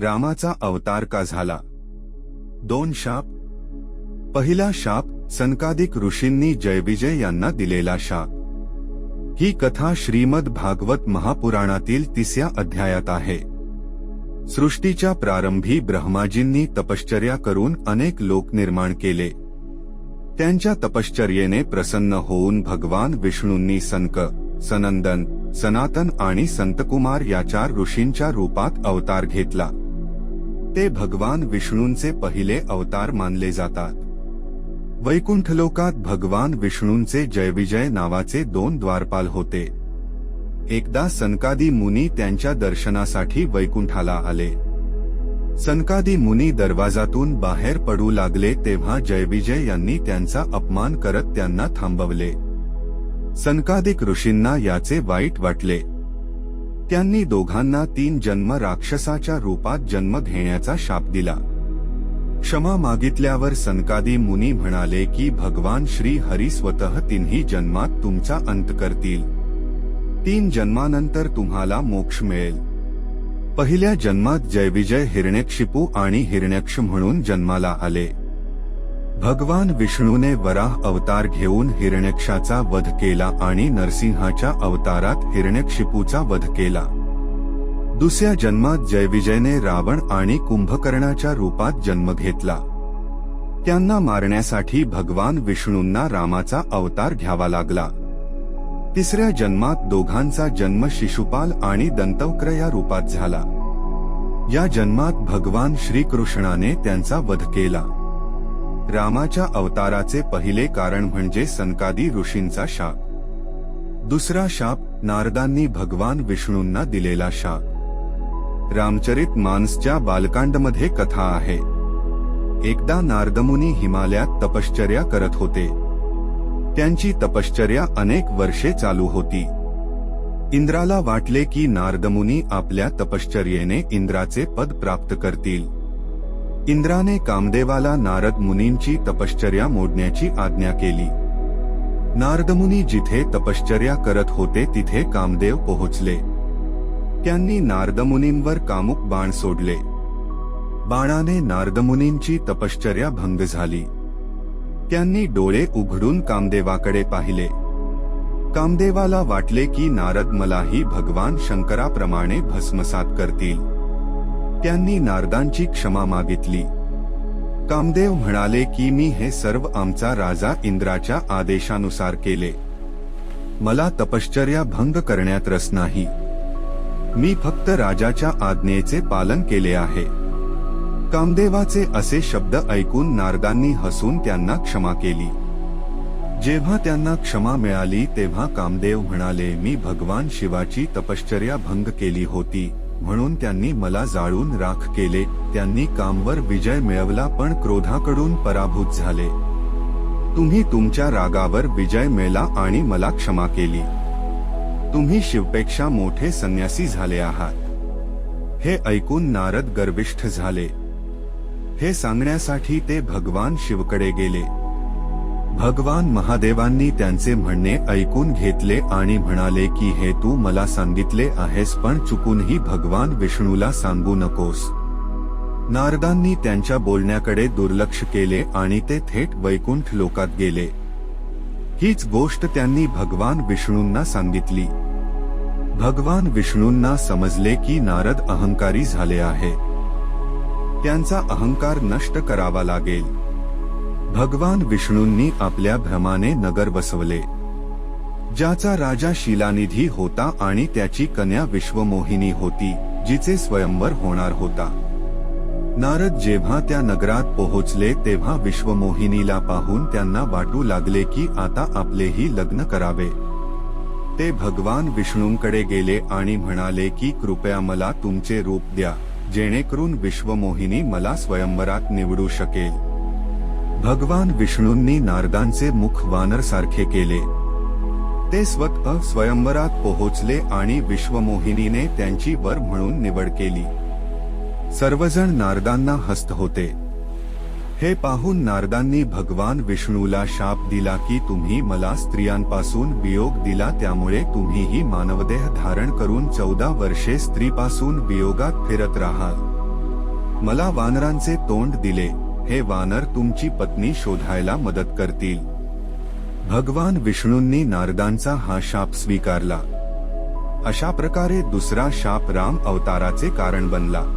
रामाचा अवतार का झाला? दोन शाप. पहिला शाप सनकादिक ऋषींनी जयविजय यांना दिलेला शाप. ही कथा श्रीमद भागवत महापुराणातील तिसऱ्या अध्यायात आहे. सृष्टीच्या प्रारंभी ब्रह्माजींनी तपश्चर्या करून अनेक लोक निर्माण केले. त्यांच्या तपश्चर्येने प्रसन्न होऊन भगवान विष्णूंनी सनक सनंदन सनातन आणि संतकुमार या चार ऋषींच्या रूपात अवतार घेतला. ते भगवान विष्णूंचे पहिले अवतार मानले जातात. वैकुंठलोकात भगवान विष्णूंचे जयविजय नावाचे दोन द्वारपाल होते. एकदा सनकादी मुनी त्यांच्या दर्शनासाठी वैकुंठाला आले. सनकादी मुनी दरवाजातून बाहेर पडू लागले तेव्हा जयविजय यांनी त्यांचा अपमान करत त्यांना थांबवले. सनकादिक ऋषींना याचे वाईट वाटले. त्यांनी दोघांना तीन जन्म राक्षसाच्या रूपात जन्म घेण्याचा शाप दिला. क्षमा मागितल्यावर सनकादी मुनी म्हणाले की भगवान श्री हरी स्वतः तिन्ही जन्मात तुमचा अंत करतील. तीन जन्मानंतर तुम्हाला मोक्ष मिळेल. पहिल्या जन्मात जयविजय हिरण्यक्षिपू आणि हिरण्यक्ष म्हणून जन्माला आले. भगवान विष्णूने वराह अवतार घेऊन हिरण्यक्षाचा वध केला आणि नरसिंहाच्या अवतारात हिरण्यक्षिपूचा वध केला. दुसऱ्या जन्मात जयविजयने रावण आणि कुंभकर्णाच्या रूपात जन्म घेतला. त्यांना मारण्यासाठी भगवान विष्णूंना रामाचा अवतार घ्यावा लागला. तिसऱ्या जन्मात दोघांचा जन्म शिशुपाल आणि दंतवक्र या रूपात झाला. या जन्मात भगवान श्रीकृष्णाने त्यांचा वध केला. रामाच्या अवताराचे पहिले कारण म्हणजे सनकादी ऋषींचा शाप. दुसरा शाप नारदांनी भगवान विष्णूंना दिलेला शाप. रामचरित मानसच्या बालकांडमध्ये कथा आहे. एकदा नारदमुनी हिमालयात तपश्चर्या करत होते. त्यांची तपश्चर्या अनेक वर्षे चालू होती. इंद्राला वाटले की नारदमुनी आपल्या तपश्चर्येने इंद्राचे पद प्राप्त करतील. इंद्राने कामदेवाला नारद मुनींची तपश्चर्या मोडण्याची आज्ञा केली. नारदमुनी जिथे तपश्चर्या करत होते तिथे कामदेव पोहोचले. त्यांनी नारदमुनींवर कामुक बाण सोडले. बाणाने नारदमुनींची तपश्चर्या भंग झाली. त्यांनी डोळे उघडून कामदेवाकडे पाहिले. कामदेवाला वाटले की नारद मलाही भगवान शंकराप्रमाणे भस्मसात करतील. त्यांनी नारदांची क्षमा मागितली. कामदेव म्हणाले की मी हे सर्व आमचा राजा इंद्राच्या आदेशानुसार केले. मला तपश्चर्या भंग करण्यात रस नाही. मी फक्त राजाच्या आज्ञेचे पालन केले आहे. कामदेवाचे असे शब्द ऐकून नारदांनी हसून त्यांना क्षमा केली. जेव्हा त्यांना क्षमा मिळाली तेव्हा कामदेव म्हणाले मी भगवान शिवाची तपश्चर्या भंग केली होती. म्हणून त्यांनी मला जाळून राख केले. त्यांनी कामवर विजय मिळवला पण क्रोधाकडून पराभूत झाले. तुम्ही तुमच्या रागावर विजय मिळला आणि मला क्षमा केली. तुम्ही शिवपेक्षा मोठे संन्यासी झाले आहात. हे ऐकून नारद गर्विष्ठ झाले. हे सांगण्यासाठी ते भगवान शिवकडे गेले. भगवान महादेवांनी त्यांचे म्हणणे ऐकून घेतले आणि म्हणाले की हे तू मला सांगितले आहेस पण चुकूनही भगवान विष्णूला सांगू नकोस. नारदांनी त्यांच्या बोलण्याकडे दुर्लक्ष केले आणि ते थेट वैकुंठ लोकात गेले. हीच गोष्ट त्यांनी भगवान विष्णूंना सांगितली. भगवान विष्णूंना समजले की नारद अहंकारी झाले आहे. त्यांचा अहंकार नष्ट करावा लागेल. भगवान विष्णूंनी आपल्या भ्रमाने नगर बसवले ज्याचा राजा शिलानिधी होता आणि त्याची कन्या विश्वमोहिनी होती जिचे स्वयंवर होणार होता. नारद जेव्हा त्या नगरात पोहोचले तेव्हा विश्वमोहिनीला पाहून त्यांना वाटू लागले की आता आपलेही लग्न करावे. ते भगवान विष्णूंकडे गेले आणि म्हणाले की कृपया मला तुमचे रूप द्या जेणेकरून विश्वमोहिनी मला स्वयंवरात निवडू शकेल. भगवान विष्णूंनी नारदांचे मुख वानर सारखे केले. ते स्वतः स्वयंवरात पोहोचले आणि विश्वमोहिनीने त्यांची वर म्हणून निवड केली. सर्वजण नारदांना हस्त होते. हे पाहून नारदांनी भगवान विष्णूला शाप दिला की तुम्ही मला स्त्रियांपासून वियोग दिला त्यामुळे तुम्हीही मानवदेह धारण करून चौदा वर्षे स्त्रीपासून वियोगात फिरत राहाल. मला वानरांचे तोंड दिले. हे वानर तुमची पत्नी शोधायला मदत करतील. भगवान विष्णूंनी नारदांचा हा शाप स्वीकारला. अशा प्रकारे दुसरा शाप राम अवताराचे कारण बनला.